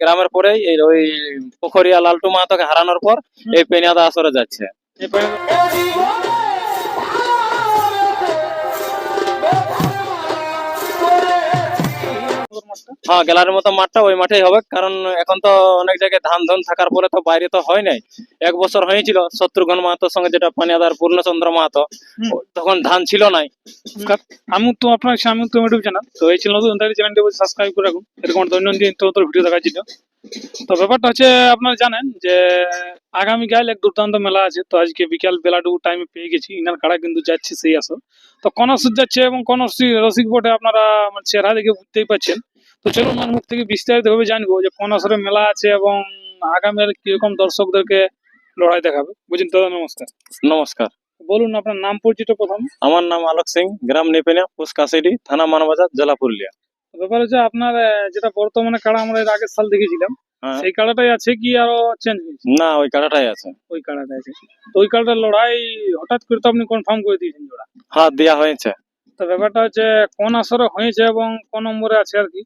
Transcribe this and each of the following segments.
গ্রামের পরেই এই ওই পোখরিয়া লালটু মাহাতোকে হারানোর পর এই পেনিয়াদা আসরে যাচ্ছে। হ্যাঁ গেলার মতো মাঠটা ওই মাঠেই হবে। কারণ এখন তো অনেক জায়গায় ধান ধান থাকার পরে তো বাইরে তো হয় নাই। এক বছর হয়েছিল শত্রুঘ্ন মাহাতোর সঙ্গে যেটা পানিয়াদার পূর্ণচন্দ্র মাহাতো তখন ধান ছিল নাই। আমি তো আপনার আমি তো ইউটিউব চ্যানেল তো এই চ্যানেল নতুন চ্যানেলটি সাবস্ক্রাইব করে রাখুন। এরকম দৈনন্দিন তো ভিডিও দেখার জন্য। তো ব্যাপারটা হচ্ছে আপনারা জানেন যে আগামীকাল এক দুর্দান্ত মেলা আছে। তো আজকে বিকাল বেলাটুকু টাইমে পেয়ে গেছি। ইনার কাড়া কিন্তু যাচ্ছে সেই আসো তো কোন ওষুধ যাচ্ছে এবং কোন রসিক বোর্ডে আপনারা চেহারা দেখে বুঝতেই পারছেন। তো চলুন ওর মুখ থেকে বিস্তারিত ভাবে জানব যে কোন আসরে মেলা আছে এবং আগামী কীরকম দর্শকদেরকে লড়াই দেখাবে। বুঝলেন দাদা নমস্কার। নমস্কার। বলুন আপনার নাম পরিচিত প্রথম। আমার নাম আলোক সিং গ্রাম নিপেনিয়া পোস্ট কাশিডি থানা মানবাজার জেলা পুরুলিয়া। ব্যাপার হচ্ছে আপনার যেটা বর্তমানে কাড়া আমরা এর আগের সাল দেখেছিলাম হ্যাঁ। সেই কাড়াটাই আছে কি আরও চেঞ্জ হয়েছে? না ওই কাটাটাই আছে। ওই কাড়াটা আছে। তো ওই কাড়াটার লড়াই হঠাৎ করে তো আপনি কনফার্ম করে দিয়েছেন জোড়া। হাত দেওয়া হয়েছে। তো ব্যাপারটা হচ্ছে কোন আসরে হয়েছে এবং কোন নম্বরে আছে আর কি?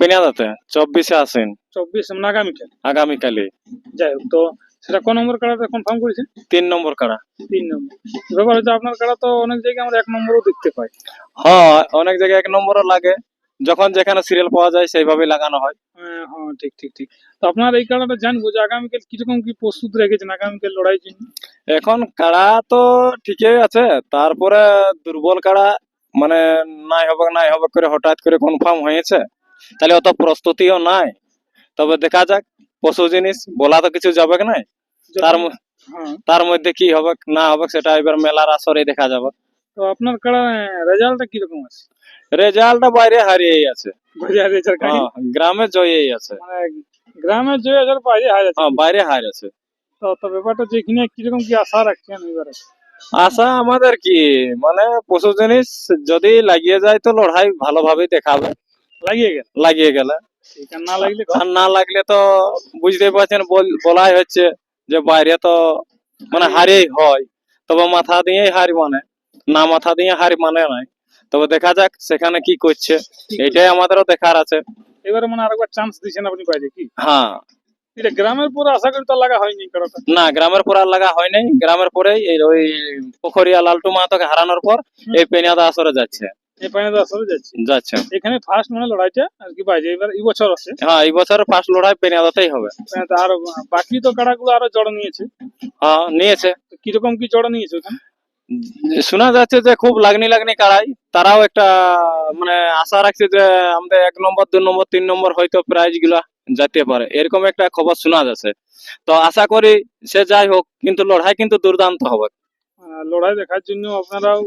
পেনিয়াদাতে চব্বিশে আসেন। চব্বিশ মানে আগামীকাল? আগামীকালে যাই হোক তো সেটা কোন নম্বর কাড়াতে কনফার্ম করেছে তিন নম্বর কাড়া। তিন নম্বর। ব্যাপার হচ্ছে আপনার কাড়া তো অনেক জায়গায় আমরা এক নম্বরও দেখতে পাই। হ্যাঁ অনেক জায়গায় এক নম্বরও লাগে। যখন যেখানে সিরিয়াল পাওয়া যায় সেইভাবে লাগানো হয়। হ্যাঁ হ্যাঁ ঠিক ঠিক ঠিক। তো আপনার এই কাড়াটা জানব যে আগামীকাল কীরকম কি প্রস্তুত রেখেছেন আগামীকাল লড়াই জন্য? এখন কাড়া তো ঠিকই আছে তারপরে দুর্বল কাড়া মানে নাই হবে নাই হবে করে হঠাৎ করে কনফার্ম হয়েছে। তাহলে অত প্রস্তুতিও নাই। তবে দেখা যাক পশু জিনিস বলা তো কিছু যাবে নাই। তার হ্যাঁ। তার মধ্যে কি হবে না হবে সেটা এবার মেলার আসরে দেখা যাবে। তো আপনার কাড়া রেজাল্টটা কীরকম আছে? রেজাল্টটা বাইরে হারিয়েই আছে। হ্যাঁ, গ্রামে জয়েই আছে। মানে গ্রামে যে হাজার বাইরে হাজার হ্যাঁ বাইরে আছে তো তো ব্যাপারটা যে এখানে কীরকম কি আশা রাখছেন এবারে? আশা আমাদের কি? মানে পশু জিনিস যদি লাগিয়ে যায় তো লড়াই ভালোভাবেই দেখাবে। লাগিয়ে গেল? লাগিয়ে গেলে। না লাগলে আর না লাগলে তো বুঝতেই পারছেন বল- বলাই হচ্ছে যে বাইরে তো মানে হারেই হয়। তবে মাথা দিয়েই হার মানে। না মাথা দিয়ে হার মানে নাই তবে দেখা যাক সেখানে কি করছে। এটাই আমাদেরও দেখার আছে। এবারে মানে আরেকবার চান্স দিচ্ছেন আপনি বাইরে কি? হ্যাঁ। এটা গ্রামের পরে আশা করি তো লাগা হয়নি কারোটা না গ্রামের পর আর লাগা হয় নাই গ্রামের ওই পোখরিয়া লালটু মাহাতোকে হারানোর পর এই পেনিয়াদা আসরে যাচ্ছে। এই পানি তো আসলে যাচ্ছে। যাচ্ছে। এখানে ফার্স্ট মানে লড়াইটা আর কি বাইরে এবার এই বছর আছে। হ্যাঁ এই বছর ফার্স্ট লড়াই পেনিয়াদাতেই হবে। আর বাকি তো কাড়াগুলো আরও জড় নিয়েছে। হ্যাঁ নিয়েছে। কীরকম কি জড় নিয়েছে ওখানে? শোনা যাচ্ছে যে খুব লাগনি লাগনি কাড়াই। তারাও একটা মানে আশা রাখছে যে আমাদের এক নম্বর দু নম্বর তিন নম্বর হয়তো প্রাইজগুলা যেতে পারে। এরকম একটা খবর শোনা যাচ্ছে। তো আশা করি সে যাই হোক কিন্তু লড়াই কিন্তু দুর্দান্ত হবে। আহ, লড়াই দেখার জন্য আপনারাও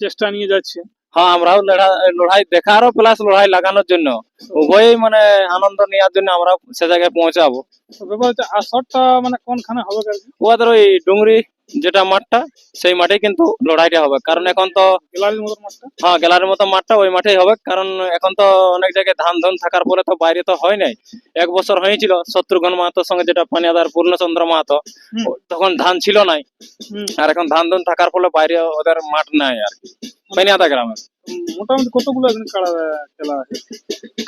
চেষ্টা নিয়ে যাচ্ছে। হ্যাঁ আমরাও লড়া- লড়াই দেখারও প্লাস লড়াই লাগানোর জন্য। উভয়ই মানে আনন্দ নেওয়ার জন্য আমরা সে জায়গায় পৌঁছাবো। তো ব্যাপার হচ্ছে আসরটা মানে কোনখানে হবে? ওদের ওই ডুংরি যেটা মাঠটা সেই মাঠে কিন্তু লড়াইটা হবে। কারণ এখন তো গ্যালারির মতো মাঠটা? হ্যাঁ গ্যালারির মতো মাঠটা ওই মাঠেই হবে। কারণ এখন তো অনেক জায়গায় ধান ধন থাকার পরে তো বাইরে তো হয় নাই। এক বছর হয়েছিল শত্রুঘন মাহাতোর সঙ্গে যেটা পানিয়াদার পূর্ণচন্দ্র মাহাতো তখন ধান ছিল নাই। আর এখন ধান ধান থাকার ফলে বাইরে ওদের মাঠ নাই আর কি। পানিয়াদা গ্রামে উম, মোটামুটি কতগুলো এখন কাড়া খেলা আছে?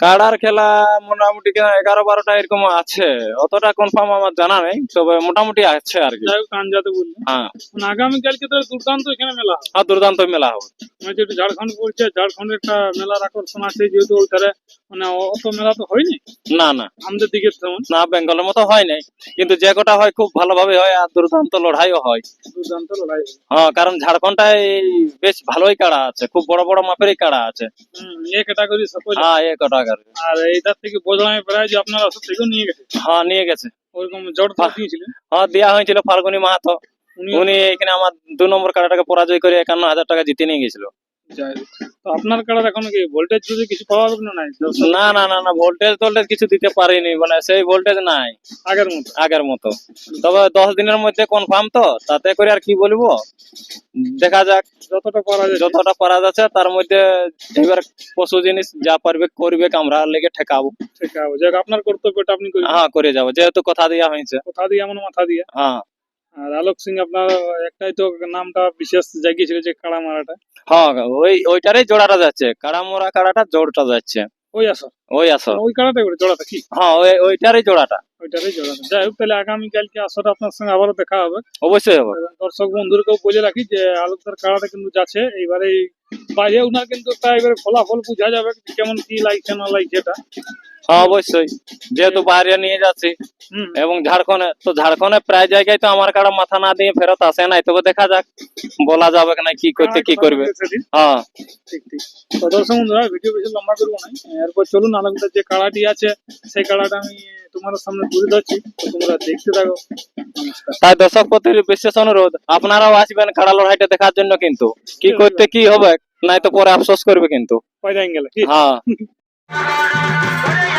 কাড়ার খেলা মোটামুটি এগারো বারোটা এরকম আছে। অতটা কনফার্ম আমার জানা নেই তবে মোটামুটি আছে আর কি। কানজাতে বললে। হ্যাঁ। আগামীকালকে তো দুর্দান্ত এখানে মেলা আর দুর্দান্ত মেলা হবে। মানে যেহেতু ঝাড়খণ্ড পড়ছে ঝাড়খণ্ডের একটা মেলার আকর্ষণ আছে যেহেতু ওই মানে অত মেলা তো হয়নি? না না। আমাদের দিকে তেমন? না বেঙ্গলের মতো হয় নাই। কিন্তু যে কটা হয় খুব ভালোভাবে হয় আর দুর্দান্ত লড়াইও হয়। দুর্দান্ত লড়াই হ্যাঁ কারণ ঝাড়খণ্ডটায় বেশ ভালোই কাড়া আছে। খুব বড় বড় মাপেরই কাড়া আছে। এ ক্যাটাগরি সকল। হ্যাঁ এ কটা আর এইটার থেকে বোঝলাম প্রায় যে আপনারা সব থেকেও নিয়ে গেছে। হ্যাঁ নিয়ে গেছে। ওরকম জট তো দিয়েছিলেন। হ্যাঁ দেওয়া হয়েছিল ফাল্গুনি মাহাতো। উনি এখানে আমার দু নম্বর কাড়াটাকে পরাজয় করে একান্ন হাজার টাকা জিতে নিয়ে গেছিল। তো আপনার কাড়ার এখন কি ভোল্টেজ যদি কিছু পাওয়া যাবে না নাই না না না না ভোল্টেজ টোল্টেজ কিছু দিতে পারিনি মানে সেই ভোল্টেজ নাই। আগের মতো? আগের মতো। তবে দশ দিনের মধ্যে কনফার্ম তো তাতে করে আর কি বলব? দেখা যাক। যতটা পারা যায়। যতটা পারা যাচ্ছে তার মধ্যে এবার পশু জিনিস যা পারবে করবে আমরা লেগে ঠেকাবো। ঠেকাবো। যাক আপনার কর্তব্যটা আপনি হ্যাঁ করে যাব। যেহেতু কথা দেওয়া হয়েছে। কথা দিয়ে এমন মাথা দিয়ে। হ্যাঁ। আর আলোক সিং আপনার একটাই তো নামটা বিশেষ জাগিয়েছিল যে কাড়া মারাটা হ্যাঁ ওই ওইটারই জোড়াটা যাচ্ছে। কাড়া মোড়া কাড়াটা জোড়টা যাচ্ছে। ওই আসর ওই আসর ওই কাড়াটাই করে জোড়াটা কি? হ্যাঁ ওই ওইটারই জোড়াটা। ওইটারই জোড়াটা। যাই হোক তাহলে আগামীকালকে আসরে আপনার সঙ্গে আবারও দেখা হবে। অবশ্যই হবে। দর্শক বন্ধুদেরকেও বলে রাখি যে আলুদার কাড়াটা কিন্তু যাচ্ছে। এইবারে বাইরে উনার কিন্তু তা এবারে ফলাফল বোঝা যাবে কেমন কি লাগছে না লাগছে এটা। অবশ্যই। যেহেতু বাইরে নিয়ে যাচ্ছি এবং ঝাড়খণ্ডে তো ঝাড়খণ্ডে প্রায় জায়গায় তো আমার কাড়া মাথা না দিয়ে ফেরত আসে নাই তবে দেখা যাক বলা যাবে না কি করতে কি করবে। হ্যাঁ। ঠিক ঠিক। তো দর্শক বন্ধুরা ভিডিও বেশি লম্বা করব না। এরপর চলুন আলমদার যে কাড়াটি আছে সেই কাড়াটা আমি তোমাদের সামনে তুলে ধরছি। তোমরা দেখতে থাকো। তাই দর্শক বিশেষ অনুরোধ আপনারাও আসবেন কাড়া লড়াইটা দেখার জন্য কিন্তু। কি করতে কি হবে নাই তো পরে আফসোস করবে কিন্তু। হ্যাঁ।